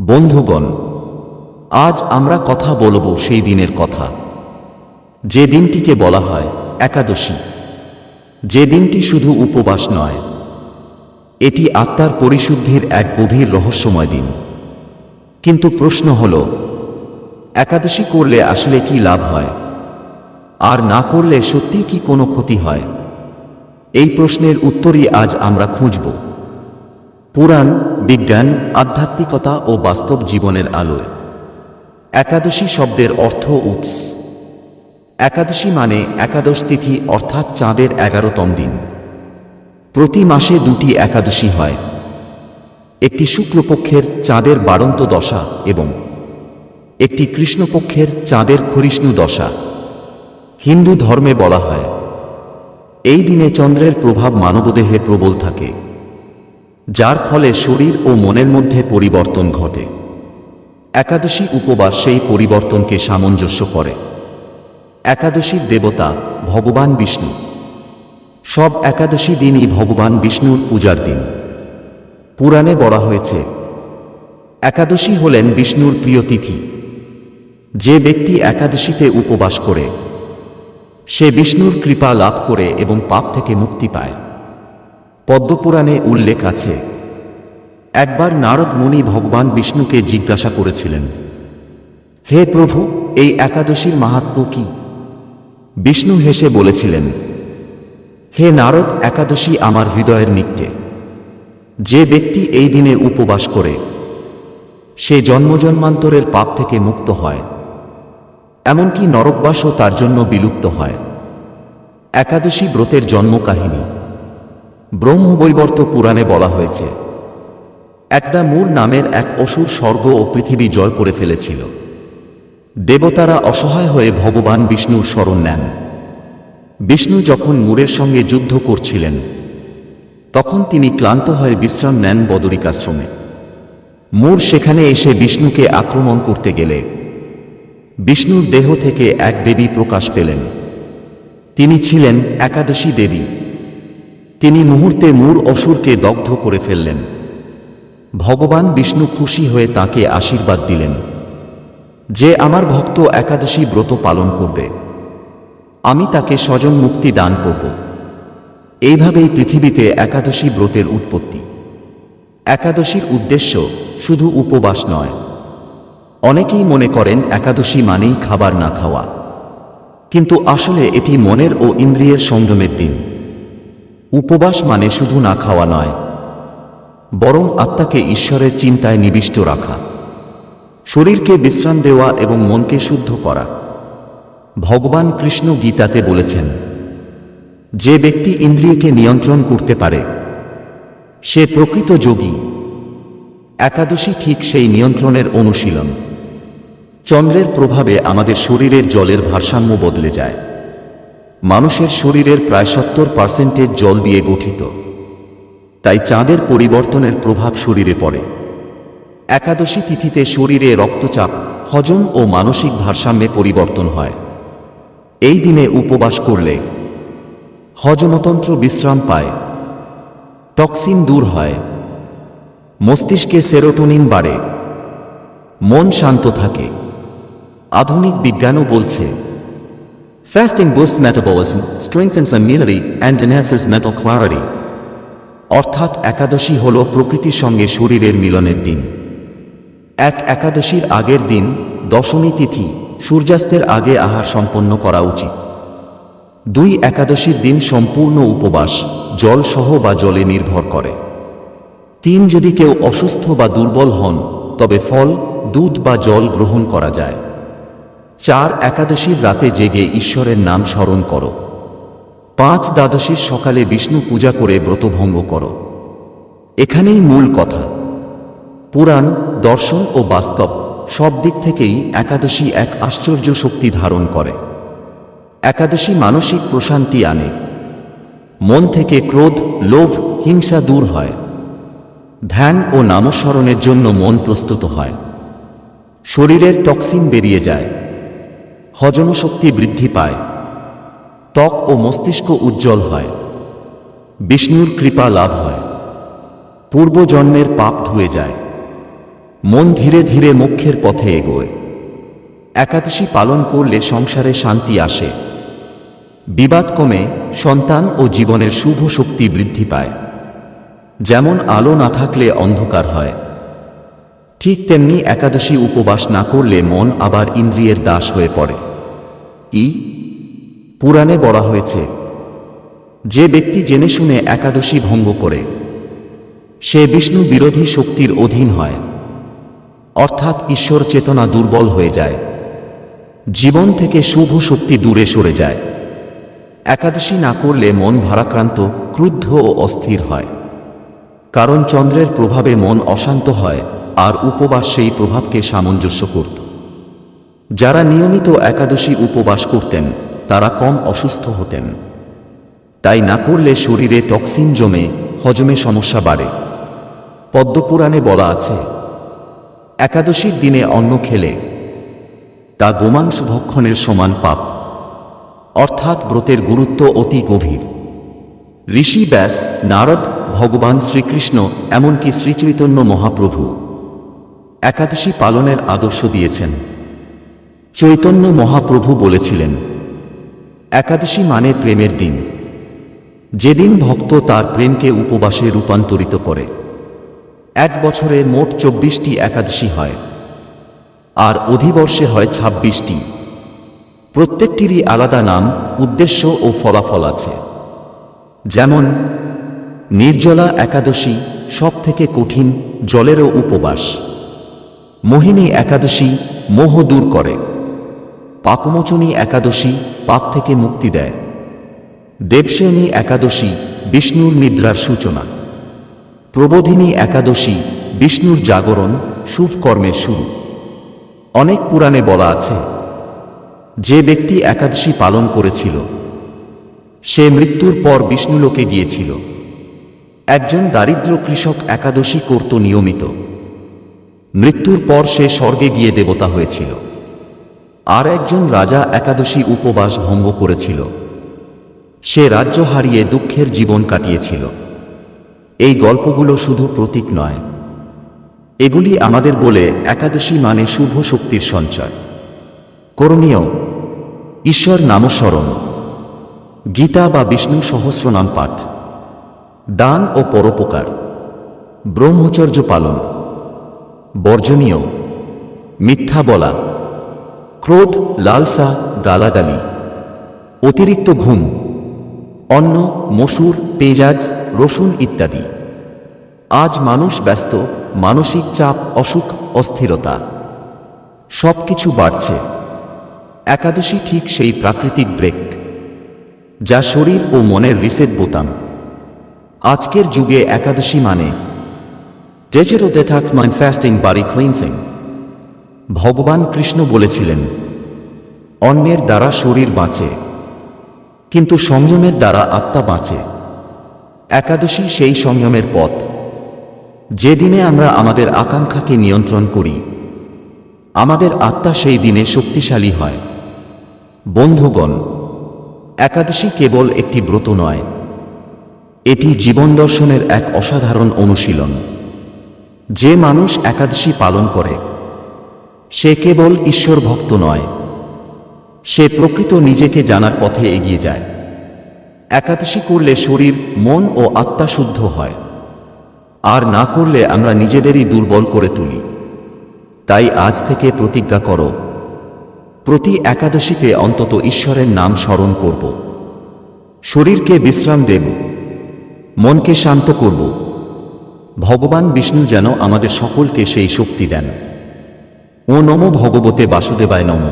বন্ধুগণ, আজ আমরা কথা বলব সেই দিনের কথা। যে দিনটিকে বলা হয় একাদশী। যে দিনটি শুধু উপবাস নয়, এটি আত্মার পরিশুদ্ধির এক গভীর রহস্যময় দিন। কিন্তু প্রশ্ন হল, একাদশী করলে আসলে কি লাভ হয়? আর না করলে সত্যি কি কোনো ক্ষতি হয়? এই প্রশ্নের উত্তরই আজ আমরা খুঁজব। পুরাণ, বিজ্ঞান, আধ্যাত্মিকতা ও বাস্তব জীবনের আলোয়। একাদশী শব্দের অর্থ উৎস। একাদশী মানে একাদশ তিথি অর্থাৎ চাঁদের এগারোতম দিন। প্রতি মাসে দুটি একাদশী হয়। একটি শুক্লপক্ষের চাঁদের বাড়ন্ত দশা এবং একটি কৃষ্ণপক্ষের চাঁদের ক্ষরিষ্ণু দশা। হিন্দু ধর্মে বলা হয়। এই দিনে চন্দ্রের প্রভাব মানবদেহে প্রবল থাকে। যার ফলে শরীর ও মনের মধ্যে পরিবর্তন ঘটে। একাদশী উপবাস সেই পরিবর্তনকে সামঞ্জস্য করে। একাদশীর দেবতা ভগবান বিষ্ণু। সব একাদশী দিনই ভগবান বিষ্ণুর পূজার দিন। পুরাণে বলা হয়েছে, একাদশী হলেন বিষ্ণুর প্রিয় তিথি। যে ব্যক্তি একাদশীতে উপবাস করে, সে বিষ্ণুর কৃপা লাভ করে এবং পাপ থেকে মুক্তি পায়। পদ্মপুরাণে উল্লেখ আছে, একবার নারদ মুনি ভগবান বিষ্ণুকে জিজ্ঞাসা করেছিলেন, হে প্রভু, এই একাদশীর মাহাত্ম্য কি? বিষ্ণু হেসে বলেছিলেন, হে নারদ, একাদশী আমার হৃদয়ের নিত্যে। যে ব্যক্তি এই দিনে উপবাস করে, সে জন্মজন্মান্তরের পাপ থেকে মুক্ত হয়, এমনকি নরকবাসও তার জন্য বিলুপ্ত হয়। একাদশী ব্রতের জন্মকাহিনী ব্রহ্মবৈবর্ত পুরাণে বলা হয়েছে, একটা মূর নামের এক অসুর স্বর্গ ও পৃথিবী জয় করে ফেলেছিল। দেবতারা অসহায় হয়ে ভগবান বিষ্ণুর স্মরণ নেন। বিষ্ণু যখন মূরের সঙ্গে যুদ্ধ করছিলেন, তখন তিনি ক্লান্ত হয়ে বিশ্রাম নেন বদরিকাশ্রমে। মূর সেখানে এসে বিষ্ণুকে আক্রমণ করতে গেলে, বিষ্ণুর দেহ থেকে এক দেবী প্রকাশ পেলেন। তিনি ছিলেন একাদশী দেবী। তিনি মুহূর্তে মূর অসুরকে দগ্ধ করে ফেললেন। ভগবান বিষ্ণু খুশি হয়ে তাকে আশীর্বাদ দিলেন। যে আমার ভক্ত একাদশী ব্রত পালন করবে, আমি তাকে স্বজন মুক্তি দান করব। এইভাবেই পৃথিবীতে একাদশী ব্রতের উৎপত্তি। একাদশীর উদ্দেশ্য শুধু উপবাস নয়। অনেকেই মনে করেন একাদশী মানেই খাবার না খাওয়া। কিন্তু আসলে এটি মনের ও ইন্দ্রিয়ের সংযমের দিন। উপবাস মানে শুধু না খাওয়া নয়, বরং আত্মাকে ঈশ্বরের চিন্তায় নিবিষ্ট রাখা, শরীরকে বিশ্রাম দেওয়া এবং মনকে শুদ্ধ করা। ভগবান কৃষ্ণ গীতাতে বলেছেন, যে ব্যক্তি ইন্দ্রিয়কে নিয়ন্ত্রণ করতে পারে, সে প্রকৃত যোগী। একাদশী ঠিক সেই নিয়ন্ত্রণের অনুশীলন। চন্দ্রের প্রভাবে আমাদের শরীরের জলের ভারসাম্য বদলে যায়। মানুষের শরীরের প্রায় সত্তর পার্সেন্টের জল দিয়ে গঠিত। তাই চাঁদের পরিবর্তনের প্রভাব শরীরে পড়ে। একাদশী তিথিতে শরীরে রক্তচাপ, হজম ও মানসিক ভারসাম্যে পরিবর্তন হয়। এই দিনে উপবাস করলে হজমতন্ত্র বিশ্রাম পায়, টক্সিন দূর হয়, মস্তিষ্কে সেরোটোনিন বাড়ে, মন শান্ত থাকে। আধুনিক বিজ্ঞানও বলছে Fasting boosts metabolism, strengthens immunity, and enhances mental clarity. অর্থাৎ একাদশী হল প্রকৃতির সঙ্গে শরীরের মিলনের দিন। এক একাদশীর আগের দিন দশমী তিথি সূর্যাস্তের আগে আহার সম্পন্ন করা উচিত। দুই একাদশীর দিন সম্পূর্ণ উপবাস জল সহ বা জলে নির্ভর করে। তিন যদি কেউ অসুস্থ বা দুর্বল হন তবে ফল দুধ বা জল গ্রহণ করা যায়। চার একাদশীর রাতে জেগে ঈশ্বরের নাম স্মরণ করো। পাঁচ দ্বাদশীর সকালে বিষ্ণু পূজা করে ব্রতভঙ্গ করো। এখানেই মূল কথা। পুরাণ, দর্শন ও বাস্তব সব দিক থেকেই একাদশী এক আশ্চর্য শক্তি ধারণ করে। একাদশী মানসিক প্রশান্তি আনে। মন থেকে ক্রোধ, লোভ, হিংসা দূর হয়। ধ্যান ও নামস্মরণের জন্য মন প্রস্তুত হয়। শরীরের টক্সিন বেরিয়ে যায়। হজমশক্তি বৃদ্ধি পায়। ত্বক ও মস্তিষ্ক উজ্জ্বল হয়। বিষ্ণুর কৃপা লাভ হয়। পূর্বজন্মের পাপ ধুয়ে যায়। মন ধীরে ধীরে মুখ্যের পথে এগোয়। একাদশী পালন করলে সংসারে শান্তি আসে। বিবাদ কমে, সন্তান ও জীবনের শুভ শক্তি বৃদ্ধি পায়। যেমন আলো না থাকলে অন্ধকার হয়। ঠিক তেমনি একাদশী উপবাস না করলে মন আবার ইন্দ্রিয়ের দাস হয়ে পড়ে। ই পুরাণে বলা হয়েছে, যে ব্যক্তি জেনে শুনে একাদশী ভঙ্গ করে, সে বিষ্ণু বিরোধী শক্তির অধীন হয়, অর্থাৎ ঈশ্বর চেতনা দুর্বল হয়ে যায়, জীবন থেকে শুভ শক্তি দূরে সরে যায়। একাদশী না করলে মন ভারাক্রান্ত, ক্রুদ্ধ ও অস্থির হয়, কারণ চন্দ্রের প্রভাবে মন অশান্ত হয়, আর উপবাস সেই প্রভাবকে সামঞ্জস্য করত। যারা নিয়মিত একাদশী উপবাস করতেন, তারা কম অসুস্থ হতেন। তাই না করলে শরীরে টক্সিন জমে, হজমে সমস্যা বাড়ে। পদ্মপুরাণে বলা আছে, একাদশীর দিনে অন্ন খেলে, তা গোমাংস ভক্ষণের সমান পাপ। অর্থাৎ ব্রতের গুরুত্ব অতি গভীর। ঋষি ব্যাস, নারদ, ভগবান শ্রীকৃষ্ণ, এমনকি শ্রীচৈতন্য মহাপ্রভু, একাদশী পালনের আদর্শ দিয়েছেন। চৈতন্য মহাপ্রভু বলেছিলেন, একাদশী মানে প্রেমের দিন। যেদিন ভক্ত তার প্রেমকে উপবাসে রূপান্তরিত করে, এক বছরে মোট চব্বিশটি একাদশী হয়, আর অধিবর্ষে হয় ছাব্বিশটি। প্রত্যেকটিরই আলাদা নাম, উদ্দেশ্য ও ফলাফল আছে। যেমন, নির্জলা একাদশী সব থেকে কঠিন, জলেরও উপবাস। মোহিনী একাদশী মোহ দূর করে। পাপমোচনী একাদশী পাপ থেকে মুক্তি দেয়। দেবসেনী একাদশী বিষ্ণুর নিদ্রার সূচনা। প্রবোধিনী একাদশী বিষ্ণুর জাগরণ শুভ কর্মের শুরু। অনেক পুরাণে বলা আছে, যে ব্যক্তি একাদশী পালন করেছিল, সে মৃত্যুর পর বিষ্ণুলোকে গিয়েছিল একজন দারিদ্র কৃষক একাদশী করত নিয়মিত। মৃত্যুর পর সে স্বর্গে গিয়ে দেবতা হয়েছিল। আর একজন রাজা একাদশী উপবাস ভঙ্গ করেছিল। সে রাজ্য হারিয়ে দুঃখের জীবন কাটিয়েছিল। এই গল্পগুলো শুধু প্রতীক নয়। এগুলি আমাদের বলে একাদশী মানে শুভ শক্তির সঞ্চয়। করণীয়, ঈশ্বর নামস্মরণ। গীতা বা বিষ্ণু সহস্রনাম পাঠ। দান ও পরোপকার। ব্রহ্মচর্য পালন। বর্জনীয়, মিথ্যা বলা। ক্রোধ, লালসা, গালাগালি, অতিরিক্ত ঘুম, অন্ন, মসুর, পেঁয়াজ, রসুন ইত্যাদি। আজ মানুষ ব্যস্ত, মানসিক চাপ, অসুখ, অস্থিরতা। সব কিছু বাড়ছে। একাদশী ঠিক সেই প্রাকৃতিক ব্রেক, যা শরীর ও মনের রিসেট বোতাম। আজকের যুগে একাদশী মানে ডিজিটাল ডেটাক্স মাইন্ড ফাস্টিং, বাড়ি ক্লিনসিং। ভগবান কৃষ্ণ বলেছিলেন, অন্যের দ্বারা শরীর বাঁচে, কিন্তু সংযমের দ্বারা আত্মা বাঁচে। একাদশী সেই সংযমের পথ। যেদিনে আমরা আমাদের আকাঙ্ক্ষাকে নিয়ন্ত্রণ করি, আমাদের আত্মা সেই দিনে শক্তিশালী হয়। বন্ধুগণ, একাদশী কেবল একটি ব্রত নয়, এটি জীবন দর্শনের এক অসাধারণ অনুশীলন। যে মানুষ একাদশী পালন করে সে কেবল ঈশ্বর ভক্ত নয়, সে প্রকৃত নিজেকে জানার পথে এগিয়ে যায়। একাদশী করলে শরীর, মন ও আত্মা শুদ্ধ হয়। আর না করলে আমরা নিজেদেরই দুর্বল করে তুলি। তাই আজ থেকে প্রতিজ্ঞা করো, প্রতি একাদশীতে অন্তত ঈশ্বরের নাম স্মরণ করব। শরীরকে বিশ্রাম দেব, মনকে শান্ত করব। ভগবান বিষ্ণু যেন আমাদের সকলকে সেই শক্তি দেন। ও নম ভগবতে বাসুদেবায় নম।